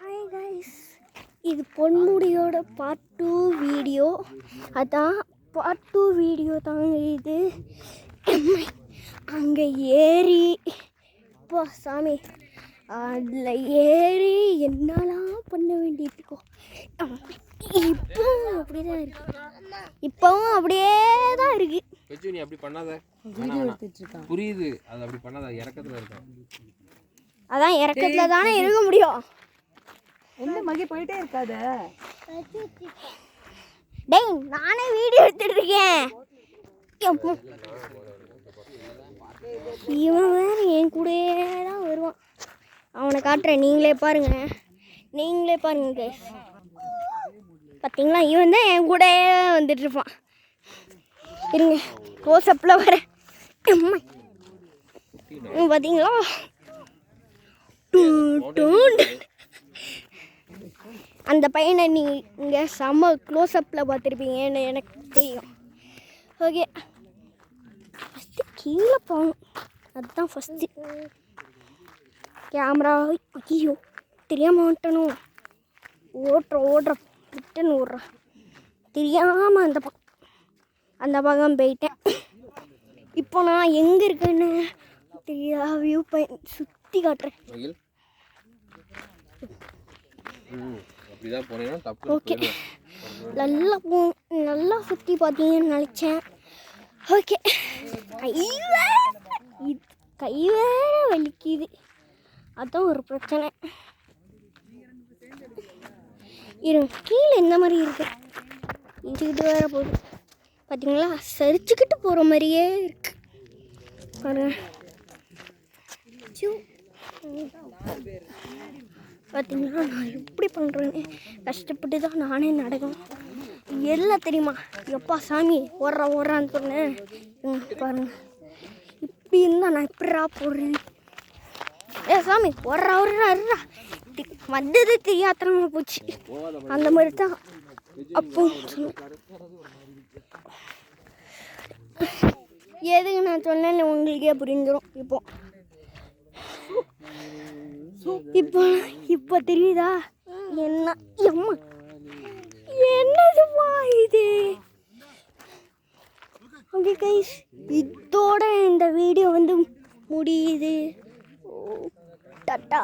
Hi guys இது பொன்முடியோட part two video அதான் பார்ட் டூ வீடியோ தாங்க இது. அங்கே ஏறி இப்போ சாமி. அதில் ஏறி என்னலாம் பண்ண வேண்டியிருக்கோ இப்போவும் அப்படி தான் இருக்கு. இப்போவும் அப்படியே தான் இருக்கு. பெச்சு நீ அப்படி பண்ணாத. புரியுது. அது அப்படி பண்ணாத. இறக்கத்துல இருக்கும் அதான் இறக்கத்தில் தானே இருக்க முடியும். என்ன மகி போயிட்டே இருக்காத? டேய் நானே வீடியோ எடுத்துட்டு இருக்கேன். இவன் வேறு என் கூடயே தான் வருவான். அவனை காட்டுறேன். நீங்களே பாருங்க. நீங்களே பாருங்க கேஸ் பார்த்தீங்களா இவன் தான் என் கூடயே வந்துட்டு இருப்பான். இருங்க. க்ளோஸ்அப்பில் வரேன். பார்த்தீங்களா டூ டூ அந்த பையனை நீங்கள் செம்ம க்ளோஸ்அப்பில் பார்த்துருப்பீங்கன்னு எனக்கு தெரியும். ஓகே ஃபஸ்ட்டு கீழே போகணும். அதுதான் ஃபஸ்ட்டு கேமரா ஐயோ தெரியாமல் ஓட்டணும் ஓட்டுற ஓடுற ரிட்டன் ஓடுறேன் தெரியாமல் அந்த பக்கம் அந்த பக்கம் போயிட்டேன். இப்போ நான் எங்கே இருக்கேன்னு தெரியா வியூ பாயிண்ட் சுற்றி காட்டுறேன். அப்படிதான் போனீங்கன்னா தப்பு ஓகே. நல்லா போ நல்லா சுற்றி பார்த்தீங்கன்னு நினச்சேன். ஓகே. கை இது கை வேற வலிக்குது. அதான் ஒரு பிரச்சனை. இருங்க கீழே இந்த மாதிரி இருக்கு. இது இது வேற போகுது. பார்த்தீங்களா சரிச்சுக்கிட்டு போகிற மாதிரியே இருக்கு. பாருங்க. பார்த்திங்கன்னா பார்த்தீங்களா நான் எப்படி பண்ணுறேன்னு கஷ்டப்பட்டு தான் நானே நடக்கும் எல்லாம் தெரியுமா? எப்பா சாமி ஓடுறா ஓடுறான்னு சொன்னேன். இங்க பாருங்க. இப்படி இருந்தால் நான் எப்படா போடுறேன் ஏ சாமி ஓடுறா ஓடுறா இருறா வந்தது தெரியாத்தனமா போச்சு. அந்த மாதிரி தான் அப்போ சொன்னேன். எதுக்கு நான் சொன்னேன்னு உங்களுக்கே புரிஞ்சிடும் இப்போ. இப்போ இப்போ தெரியுதா? என்ன எம்மா? என்னதுமா இது? ஓகே கைஸ் இதோட இந்த வீடியோ வந்து முடியுது. ஓ, டாட்டா